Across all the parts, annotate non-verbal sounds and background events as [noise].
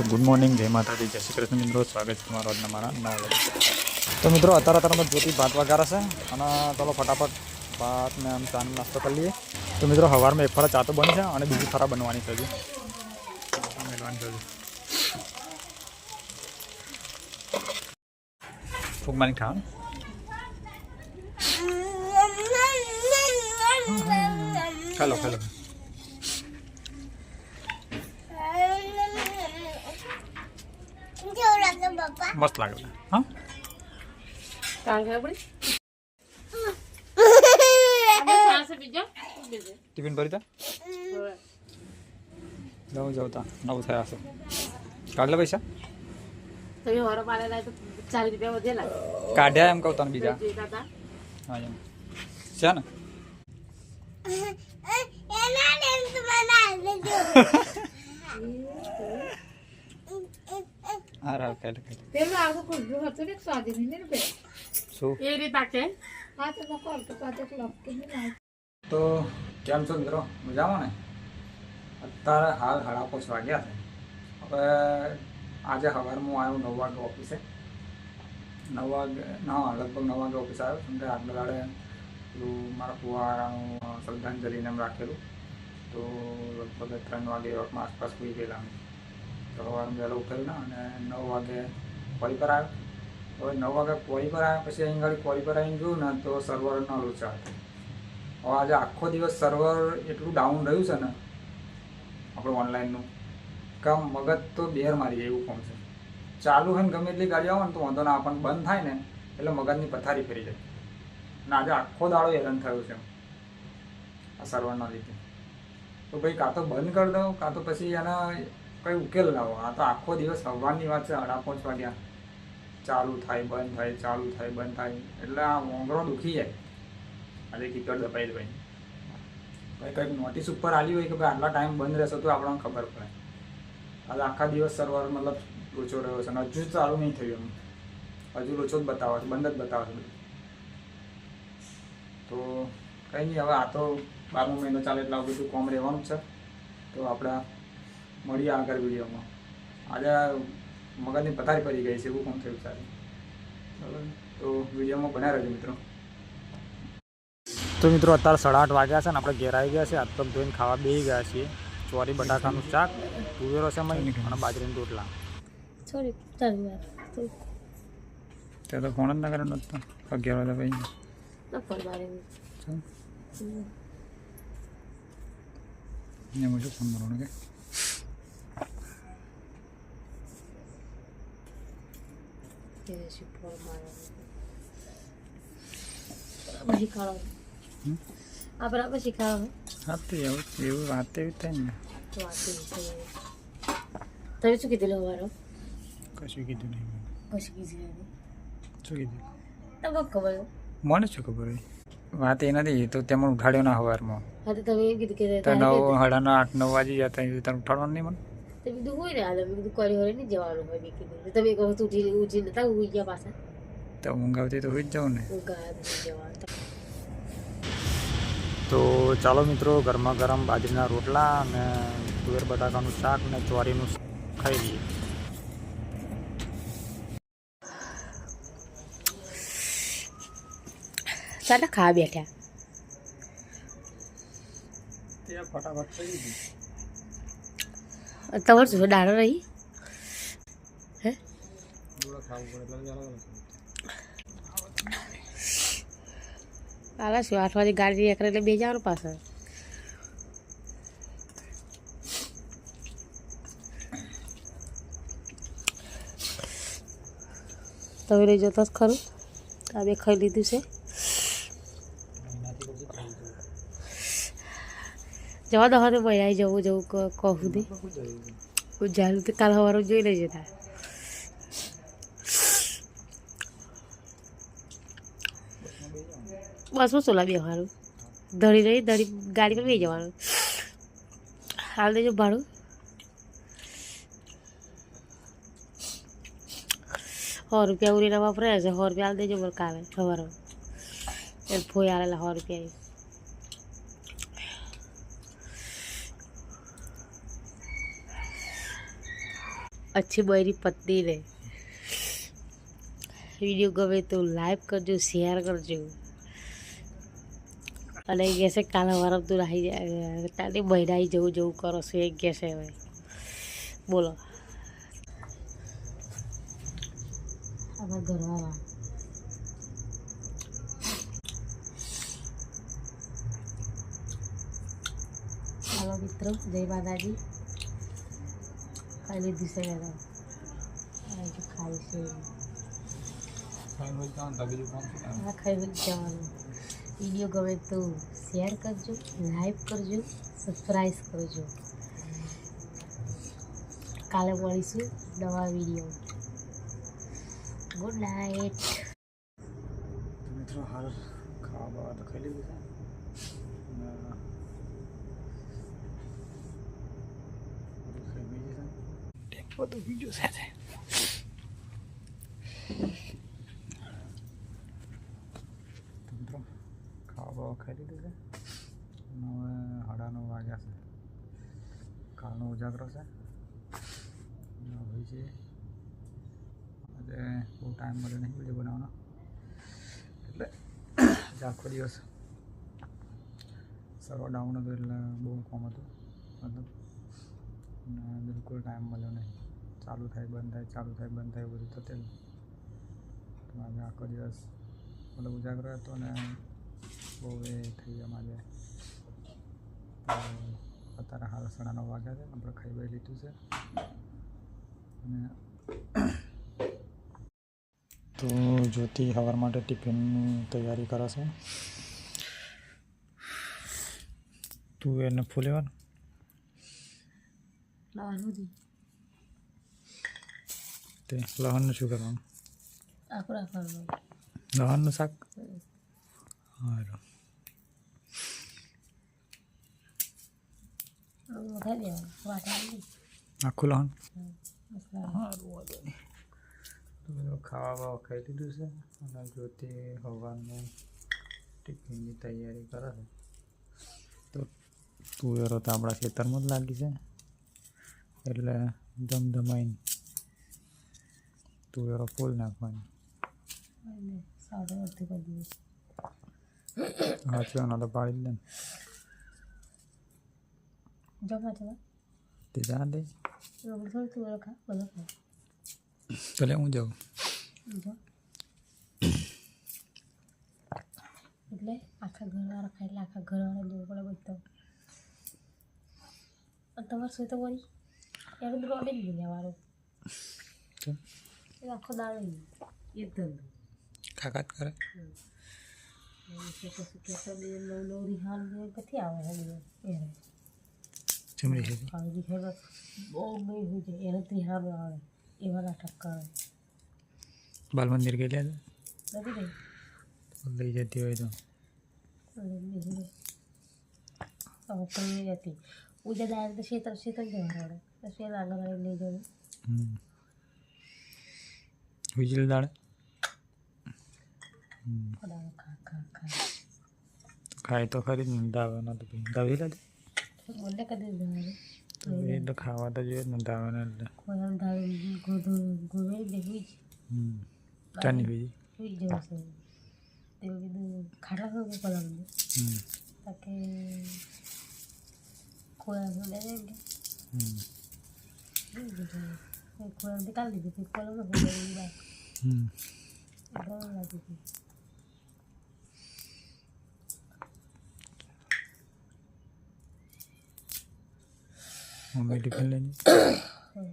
તો good morning જય માતાજી જય શ્રી કૃષ્ણ મિત્રો સ્વાગત છે તમારો આજના મારા નવા. તો મિત્રો અત્યારે અત્યારે જ્યોતિ ભાત વગાડે છે અને ચાલો ફટાફટ ભાત ને આમ ચાનો નાસ્તો કરી લઈએ. તો મિત્રો સવારમાં એક ફરા ચા તો બની છે અને બીજી ફરા બનવાની છે હજી. ફૂગમાની ખાવાનું ખાલો ખાલો. મસ્ત લાગે. હા? ટિફિન ભરી તા નવું જવતા નવું થયા હશે. કાઢલે પૈસા. કાઢ્યા એમ કહું તને બીજા. હા એમ. છે ને? [laughs] [laughs] હા રાવ કાઢે કાઢે પેલું આગળ ખુરશી હતું ને એક ને બે શું એ રીતે કે હા તો નહીં કેમ છો મિત્રો મજામાં ને અત્યારે હાલ હાડા પોચ વાગ્યા છે હવે આજે સવારમાં હું આવ્યો નવ વાગે ઓફિસે નવ વાગે ના લગભગ નવ વાગે ઓફિસ આવ્યો કેમ કે આગળ દાડે પેલું મારા ફુવારાનું શ્રદ્ધાંજલિને એમ રાખેલું તો લગભગ ત્રણ વાગે આસપાસ સુઈ ગયેલા અમે તો વહેલું ઉઠેલું અને નવ વાગે કોળી પર આવ્યો. હવે નવ વાગે કોળી પર આવ્યા પછી અહીં ગાડી કોળી પર આવીને જોયું ને તો સર્વરનો ન હતો હવે આજે આખો દિવસ સર્વર એટલું ડાઉન રહ્યું છે ને, આપણું ઓનલાઈનનું કે મગજ તો બેર મારી જાય એવું કોમ છે. ચાલુ હોય ને ગમે એટલી ગાડી આવે ને તો વાંધો ના આપણને બંધ થાય ને એટલે મગજની પથારી ફરી જાય. અને આજે આખો દાડો હેરાન થયો છે આ સર્વરના લીધે. તો ભાઈ કાં તો બંધ કરી દો કાં તો પછી એના કંઈ ઉકેલ લાવો આ તો આખો દિવસ સવારની વાત છે અઢા પાંચ વાગ્યા. ચાલુ થાય, બંધ થાય, ચાલુ થાય, બંધ થાય. એટલે આ મોંઘરો દુખી જાય. આજે કીપેડ દબાઈ દે ભાઈ ભાઈ કંઈક નોટિસ ઉપર આવી હોય કે ભાઈ આટલા ટાઈમ બંધ રહેશે તો આપણને ખબર પડે. આજે આખા દિવસ સર્વર મતલબ લોચો રહ્યો છે અને હજુ ચાલુ નહીં થયું એમ. હજુ લોચો જ બતાવે છે, બંધ જ બતાવે છે તો કંઈ નહીં, હવે આ તો બારમો મહિનો ચાલે એટલે આવું બધું કોમ રહેવાનું છે. તો આપણે મળીએ આગળ વિડીયોમાં. આજે મગજની પથારી પડી ગઈ છે એવું કોણ થયું સારું બરાબર તો વિડીયોમાં બન્યા રહેજો મિત્રો. તો મિત્રો અત્યારે સાડા આઠ વાગ્યા છે ને આપણે ઘેર આવી ગયા છે હાથ પગ ધોઈને ખાવા બેસી ગયા છીએ. ચોરી બટાકાનું શાક તુવેરો છે અને બાજરીના રોટલા. સોરી તારી તે તો ફોન જ ના કરે નતો અગિયાર વાગ્યા પછી. ને ફોન મારે ફોન મારવાનો કે? કે છે ફોન મારે પછી ખાવા હમ? આ બરાબર શીખાવ હા તો એવું એવું વાત એવી થાય ને તમે શું કીધેલું અમારો કશું કીધું નહીં. કશું કીધું શું કીધું તમને ખબર મને શું ખબર હોય વાત એ નથી તો તેમાં ઉઠાડ્યો ના સવારમાં હા તો તમે કીધું કે નવ કીધું. સાડા નવ આઠ નવ વાગી જતા તને ઉઠાડવાનું નહીં મને તો કીધું હોય ને હાલ મેં કીધું કરી હોય નહીં જવાનું હોય મેં કીધું તો તમે એક તું ઉઠી ઉઠી નતા ઉઈ ગયા પાછા. તો ઊંઘ આવતી તો હોઈ જ જાઉં ને. ઊંઘ આવતી જવાનું. તો ચાલો મિત્રો ગરમા ગરમ બાજરીના રોટલા અને તુવેર બટાકાનું શાક ને ચોરીનું ખાઈ લઈએ. ચાલો ખાવા બેઠા. ફટાફટ તમારે શું દાડો રહી હે આલા શું આઠ વાગે ગાડી એકરે એટલે બે જવાનું પાછળ તમે રહી જતો જ ખરું આ બે ખાઈ લીધું છે જવા દો હવે ભાઈ જવું જવું કહું દે જારું તો કાલ સવારે જોઈ લેજે તાર. બસમાં સોલા બેવાનું ધડી રહી ધડી ગાડી પર બે જવાનું. હાલ દેજો ભાડું. સો રૂપિયા ઉરીને વાપરે છે, સો રૂપિયા હાલ દેજો બોલ કાલે, સવારે. ફોઈ આવેલા સો રૂપિયા अच्छी बहरी पत्नी ने વિડીયો ગમે તો લાઈક કરજો શેર કરજો અને એ કહેશે કાલે વારમ તું રાહી જાય તારી બહેરાઈ જવું જવું કરો છો એ કહેશે હવે બોલો અમારા ઘરવાળા ચાલો મિત્રો જય માતાજી ખાઈ લીધું છે મેડમ ખાઈ છે? આ ખાઈ જવાનું. વીડિયો ગમે તો શેર કરજો લાઈક કરજો સબસ્ક્રાઈબ કરજો. કાલે મળીશું નવા વીડિયો. ગુડ નાઇટ મિત્રો હાલ ખાવા બાવા તો ખાઈ લીધું છે અને બધું ખાઈ પી જશે બધું બીજું સાથે. ખાવા બાવા ખાઈ લીધું છે. હવે સાડા વાગ્યા છે. કાલનો ઉજાગરો છે. હોય છે આજે બહુ ટાઈમ મળ્યો નહીં વીડિયો બનાવવાનો. એટલે આજે આખો દિવસ સર્વ ડાઉન હતો એટલે બહુ કોમ હતું. મતલબ બિલકુલ ટાઈમ મળ્યો નહીં. ચાલુ થાય, બંધ થાય, ચાલુ થાય, બંધ થાય બધું થતેલું તો આજે આખો દિવસ મતલબ ઉજાગરો હતો ને બહુ એ થઈ ગયા આજે અત્યારે હાલ સાડા નવ વાગ્યા છે આપણે ખાઈ બાઈ લીધું છે. અને તો જ્યોતિ સવાર માટે ટિફિનની તૈયારી કરે છે. તું એને ફૂલ લેવાનું? તે લહણનું શું કરવાનું આખું રાખવાનું લહણનું શાક સારું આખું લહણ સારું ખાવા બાવા ખાઈ લીધું છે અને જ્યોતિ સવારનું ટિફિનની તૈયારી કરે છે તો તુવેરો તો આપણા ખેતરમાં જ લાગી છે એટલે ધમધમાઈને તુવેરો ફૂલ નાખવાની. સારું અડધી કરી દઈએ હા તો પાડી દે ને. જમા જમા તે જા દે. ભલે હું જાઉં. એટલે આખા ઘરવાળા ખાય એટલે આખા ઘરવાળા દેવું પડે બધો. તમારે શું તો વળી યાર બધું જ લેવાનું તો એ આખો દાડો જ એ જ ધંધો કાકાત કરે કે પછી કે તો બે નવ નવ રિહાલ ને કથી આવે છે બધું એને ચમડી છે હવે દીખાય બહુ નહીં હોય છે એને ત્રિહાલ આવે એવા નાટક કરે બાલ મંદિર ગયેલા નથી રહી તો લઈ જતી હોય તો કઈ હતી ઉજા દાળ તો શેતર શેતર જવાનું તો શેર આગળ આવી લઈ જવું ખા ખા ખાય તો ખરી જ ને દાવાના તો પછી દાવી લે બોલે કદી જવાનું તો એ તો ખાવા તો જોઈએ જ એટલે ચાની બીજી સુઈ જવું છે. તેવું કીધું ખાટલા શું પલંગ હમ તાકે ખોયા લે કે હમ ખોયા કાઢી દીધું પલંગ હોય બાર હમ એટલે લાગી ગયું મમ્મી ટિફિન લઈને હમ.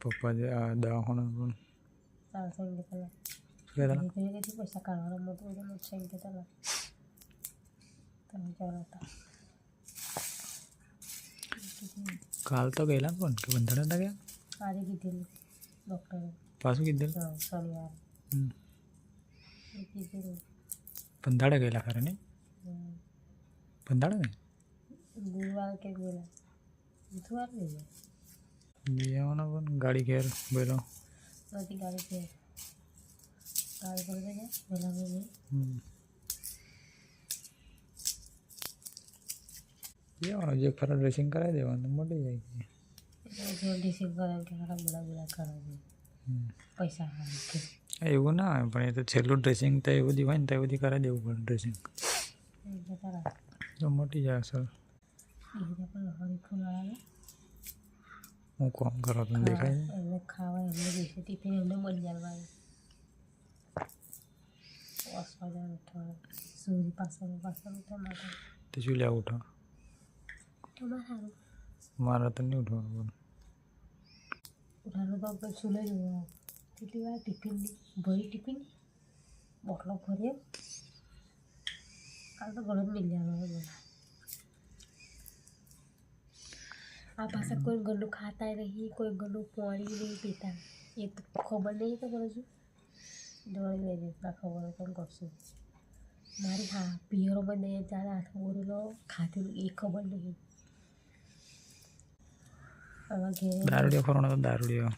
પપ્પા જે આ દવાખાના પણ ચાલશે એમ કે પેલા શું કહેતા એ કઈ કઈ પૈસા કાઢવાનો મોટો બધો મોટો છે એમ કે પેલા તમે ચાલો હતા કાલ તો ગયેલા પણ કે બંધારણ હતા ગયા આજે કીધેલું ડૉક્ટરે પાછું કીધેલ હા શનિવાર હમ એ કીધેલું બંધાડે ગયેલા ખરે ને હમ. જવાનો જે ખરા ડ્રેસિંગ કરાવી દેવાનું મળી જાય કે. જો ડિસિઝન કરે કે હારા બોલા બોલા કરો છે પૈસા એવું ના હોય પણ એ તો છેલ્લું ડ્રેસિંગ તો એ બધી હોય ને તો એ બધી કરાવી દેવું પડે ડ્રેસિંગ તો મોટી જાય આવે. હું કોમ કરો તમને દેખાય છે ખાવા એમને ટિફિન મળી માટે. તો શું લેવા ઉઠો સારું મારે તો નહીં ઉઠવાનું. ઉઠાડું તો આપણે છૂલે જવાનું કેટલી વાર ટિફિન ભરી ટિફિન? બોટલો ભરીએ? કાલ તો ઘણો મિલ જવાનો બધા આ પાછા કોઈ ઘરનું ખાતા નહીં, કોઈ ઘરનું પાણી નહીં પીતા. એ તો ખબર નહીં તો કરું છું દોડી લઈ જતા ખબર પણ કરશું? મારી હા પિયરોમાં દે ચાલે હાથ બોરેલો ખાધેલું, એ ખબર નહીં. દારૂડિયો ખરો તો દારૂડિયો.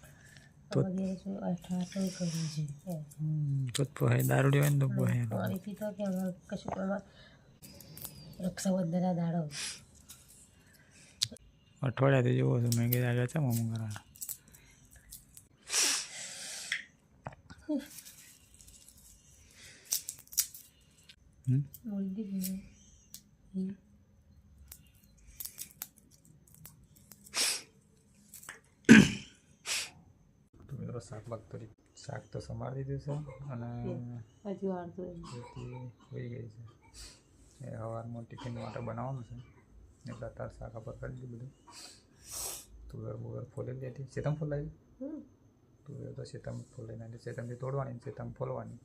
તો જ પોહાય. દારૂડિયો હોય ને તો પાણી પીતો કે કશું રક્ષાબંધનના દાડો. અઠવાડિયાથી જેવો છે. મેં કીધું આગળ છે મમ્મી કરવા હમ બોલી દીધું હમ. તો મિત્રો શાક બાક તો શાક તો સમારી દીધું છે અને હજુ એમ. હોઈ ગઈ છે. એ સવારમાં ટિફિન માટે બનાવવાનું છે. એટલે અત્યારે શાક પર કરી દીધું બધું. તુવેર બુવેર ફોલી લીધી સીતમ હમ. તુવેર તો સીતમ ફોલાઈ નાખી. સીતમથી તોડવાની સીતમ ફોલવાની.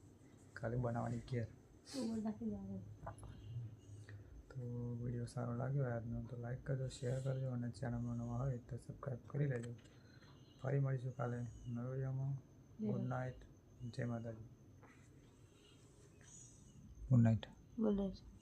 ખાલી બનાવવાની કેર. તો વીડિયો સારો લાગ્યો આજનો તો લાઈક કરજો શેર કરજો અને ચેનલમાં નવા હોય તો સબસ્ક્રાઈબ કરી લેજો. ફરી મળીશું કાલે નવા વિડીયોમાં. ગુડ નાઇટ જય માતાજી. ગુડ નાઇટ ગુડ છે